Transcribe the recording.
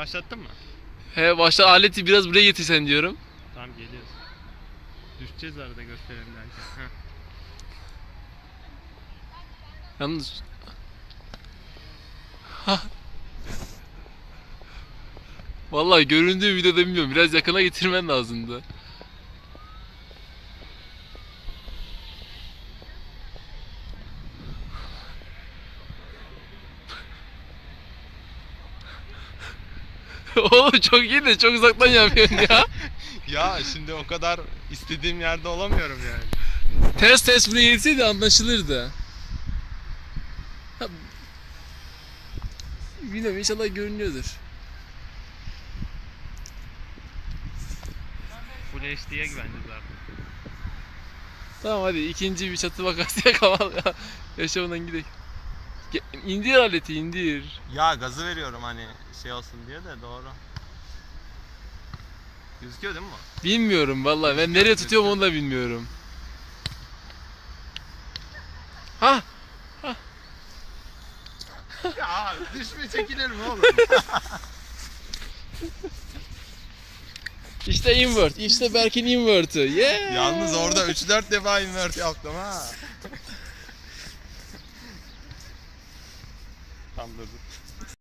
başlattın mı? He başta aleti biraz buraya getirsen diyorum. Tamam geliyoruz. Düşeceğiz arada gösterelim derken. Yalnız... Vallahi göründüğü videoda bilmiyorum. Biraz yakına getirmen lazımdı. Oğlum çok iyi de çok uzaktan yapıyorsun ya. ya şimdi o kadar istediğim yerde olamıyorum yani. ters ters buraya gelseydi anlaşılırdı. Ha, Bilmiyorum inşallah görünüyordur. Full HD'ye güveneceğiz artık. Tamam hadi ikinci bir çatı vakası yakamal ya. Yaşamadan gidelim. İndir aleti indir. Ya gazı veriyorum hani şey olsun diye de doğru. Gözüküyor değil mi bu? Bilmiyorum vallahi ben nereye tutuyorum onu da bilmiyorum. Ha ya düşme çekilir mi oğlum? işte invert işte Berk'in invert'ı. Yeah. Yalnız orada 3-4 defa invert yaptım ha. kandırdı.